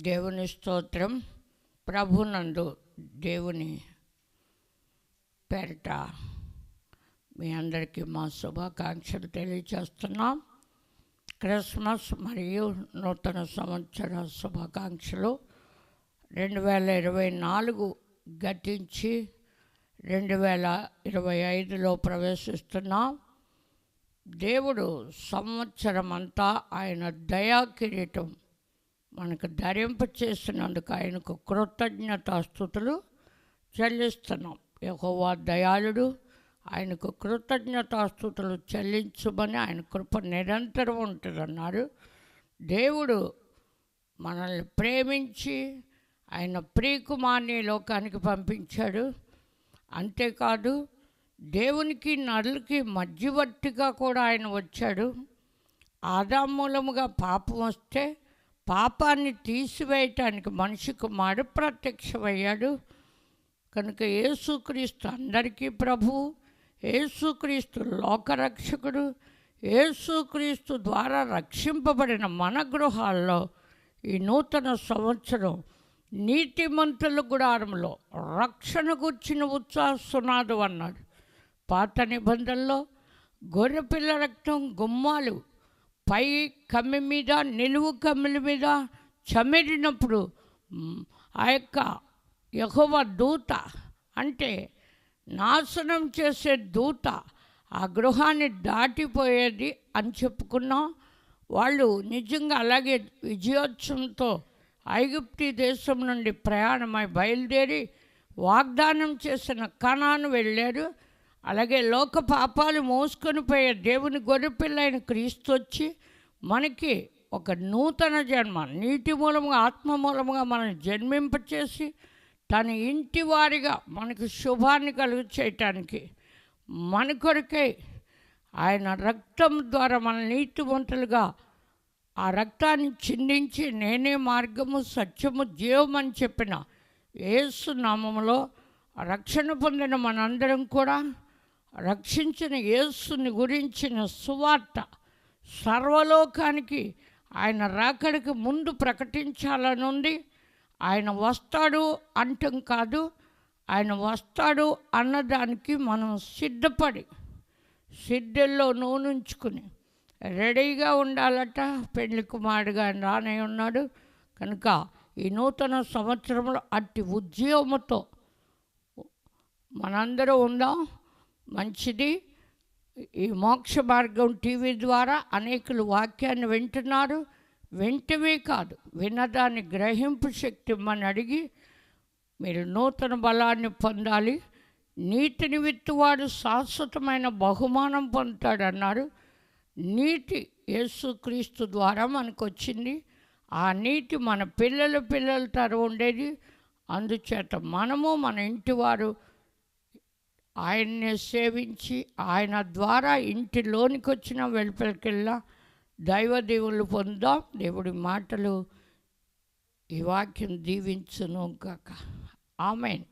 దేవుని స్తోత్రం ప్రభునందు దేవుని పేరిట మీ అందరికీ మా శుభాకాంక్షలు తెలియచేస్తున్నాం క్రిస్మస్ మరియు నూతన సంవత్సర శుభాకాంక్షలు రెండు వేల ఇరవై నాలుగు గతించి రెండు వేల ఇరవై ఐదులో ప్రవేశిస్తున్నాం. దేవుడు సంవత్సరం అంతా ఆయన దయా కిరీటం మనకు ధరింప చేసినందుకు ఆయనకు కృతజ్ఞతాస్థుతులు చెల్లిస్తున్నాం. యహోవా దయాళుడు ఆయనకు కృతజ్ఞతాస్థుతులు చెల్లించమని ఆయన కృప నిరంతరం ఉంటుందన్నారు. దేవుడు మనల్ని ప్రేమించి ఆయన ప్రియకుమార్ని లోకానికి పంపించాడు. అంతేకాదు దేవునికి నరులకి మధ్యవర్తిగా కూడా ఆయన వచ్చాడు. ఆదా మూలముగా పాపం వస్తే పాపాన్ని తీసివేయటానికి మనిషి కుమారుడు ప్రత్యక్షమయ్యాడు. కనుక యేసుక్రీస్తు అందరికీ ప్రభువు యేసుక్రీస్తు లోకరక్షకుడు యేసుక్రీస్తు ద్వారా రక్షింపబడిన మన గృహాల్లో ఈ నూతన సంవత్సరం నీతిమంతుల గుడారంలో రక్షణ గుర్చిన ఉత్సాహ అన్నాడు. పాత నిబంధనలో గొర్రెపిల్ల రక్తం గుమ్మాలు పై కమ్మి మీద నిలువు కమ్మిల మీద చమిరినప్పుడు ఆ యొక్క యహోవ దూత అంటే నాశనం చేసే దూత ఆ గృహాన్ని దాటిపోయేది అని చెప్పుకున్నాం. వాళ్ళు నిజంగా అలాగే విజయోత్సవంతో ఐగుప్తి దేశం నుండి ప్రయాణమై బయలుదేరి వాగ్దానం చేసిన కణాను వెళ్ళారు. అలాగే లోక పాపాలు మోసుకొని పోయే దేవుని గొర్రెపిల్లైన క్రీస్తు వచ్చి మనకి ఒక నూతన జన్మ నీటి మూలముగా ఆత్మ మూలముగా మనం జన్మింపచేసి తన ఇంటి వారిగా మనకు శుభాన్ని కలుగు చేయటానికి మన కొరకై ఆయన రక్తం ద్వారా మన నీతివంతులుగా ఆ రక్తాన్ని చిందించి నేనే మార్గము సత్యము జీవం అని చెప్పిన ఏసు నామంలో రక్షణ పొందిన మనందరం కూడా రక్షించిన యేసుని గురించిన సువార్త సర్వలోకానికి ఆయన రాకడికి ముందు ప్రకటించాలనుంది ఆయన వస్తాడు అంటం కాదు. ఆయన వస్తాడు అన్నదానికి మనం సిద్ధపడి సిద్ధల్లో నూనుంచుకుని రెడీగా ఉండాలట. పెళ్ళి కుమారుడుగా ఆయన రానే ఉన్నాడు. కనుక ఈ నూతన సంవత్సరంలో అట్టి ఉద్యమంతో మనందరూ ఉందాం. మంచిది. ఈ మోక్ష మార్గం టీవీ ద్వారా అనేకులు వాక్యాన్ని వింటున్నారు. వింటమే కాదు వినదాన్ని గ్రహింపు శక్తి ఇమ్మని అడిగి మీరు నూతన బలాన్ని పొందాలి. నీతిని విత్తువాడు శాశ్వతమైన బహుమానం పొందుతాడన్నారు. నీటి యేసుక్రీస్తు ద్వారా మనకు వచ్చింది ఆ నీతి మన పిల్లల పిల్లల తర ఉండేది. అందుచేత మనము మన ఇంటివారు ఆయన్నే సేవించి ఆయన ద్వారా ఇంటిలోనికి వచ్చిన వెలుపలికెళ్ళా దైవ దేవుళ్ళు పొందాం. దేవుడి మాటలు ఈ వాక్యం దీవించును కాక ఆమెన్.